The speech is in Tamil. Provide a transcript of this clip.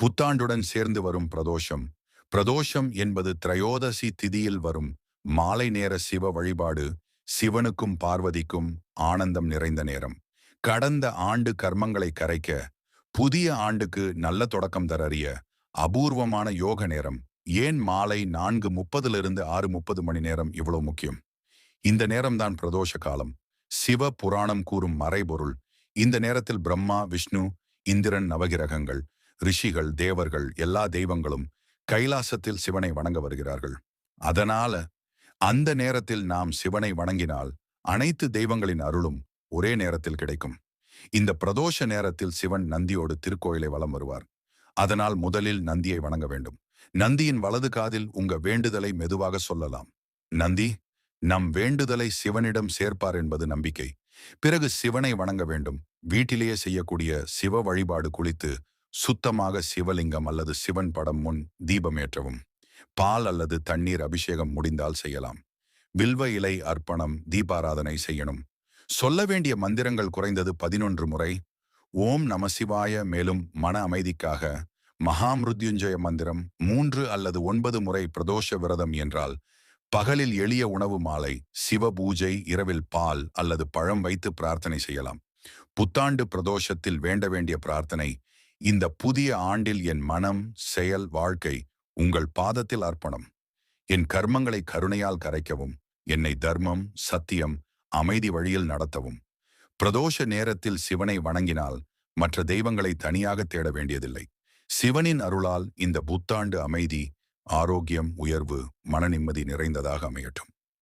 புத்தாண்டுடன் சேர்ந்து வரும் பிரதோஷம். பிரதோஷம் என்பது திரையோதசி திதியில் வரும் மாலை நேர சிவ வழிபாடு சிவனுக்கும் பார்வதிக்கும் ஆனந்தம் நிறைந்த நேரம். கடந்த ஆண்டு கர்மங்களை கரைக்க புதிய ஆண்டுக்கு நல்ல தொடக்கம் தரறிய அபூர்வமான யோக நேரம். ஏன் மாலை நான்கு முப்பதிலிருந்து ஆறு முப்பது மணி நேரம் இவ்வளவு முக்கியம்? இந்த நேரம்தான் பிரதோஷ காலம். சிவ புராணம் கூறும் மறைபொருள். இந்த நேரத்தில் பிரம்மா விஷ்ணு இந்திரன் நவகிரகங்கள். ரிஷிகள் தேவர்கள் எல்லா தெய்வங்களும் கைலாசத்தில் சிவனை வணங்க வருகிறார்கள். அதனால அந்த நேரத்தில் நாம் சிவனை வணங்கினால் அனைத்து தெய்வங்களின் அருளும் ஒரே நேரத்தில் கிடைக்கும். இந்த பிரதோஷ நேரத்தில் சிவன் நந்தியோடு திருக்கோயிலை வலம் வருவார். அதனால் முதலில் நந்தியை வணங்க வேண்டும். நந்தியின் வலது காதில் உங்க வேண்டுதலை மெதுவாக சொல்லலாம். நந்தி நம் வேண்டுதலை சிவனிடம் சேர்ப்பார் என்பது நம்பிக்கை. பிறகு சிவனை வணங்க வேண்டும். வீட்டிலேயே செய்யக்கூடிய சிவ வழிபாடு குளித்து சுத்தமாக சிவலிங்கம் அல்லது சிவன் படம் முன் தீபமேற்றவும் பால் அல்லது தண்ணீர் அபிஷேகம் முடிந்தால் செய்யலாம். வில்வ இலை அர்ப்பணம் தீபாராதனை செய்யணும். சொல்ல வேண்டிய மந்திரங்கள் குறைந்தது பதினொன்று முறை. ஓம் நமசிவாய மேலும் மன அமைதிக்காக மகாமிருத்யுஞ்சய மந்திரம் மூன்று அல்லது ஒன்பது முறை பிரதோஷ விரதம் என்றால் பகலில் எளிய உணவு மாலை சிவ பூஜை இரவில் பால் அல்லது பழம் வைத்து பிரார்த்தனை செய்யலாம். புத்தாண்டு பிரதோஷத்தில் வேண்ட வேண்டிய பிரார்த்தனை இந்த புதிய ஆண்டில் என் மனம் செயல் வாழ்க்கை உங்கள் பாதத்தில் அர்ப்பணம். என் கர்மங்களை கருணையால் கரைக்கவும் என்னை தர்மம் சத்தியம் அமைதி வழியில் நடத்தவும். பிரதோஷ நேரத்தில் சிவனை வணங்கினால் மற்ற தெய்வங்களை தனியாக தேட வேண்டியதில்லை. சிவனின் அருளால் இந்த புத்தாண்டு அமைதி ஆரோக்கியம் உயர்வு மன நிம்மதி நிறைந்ததாக அமையட்டும்.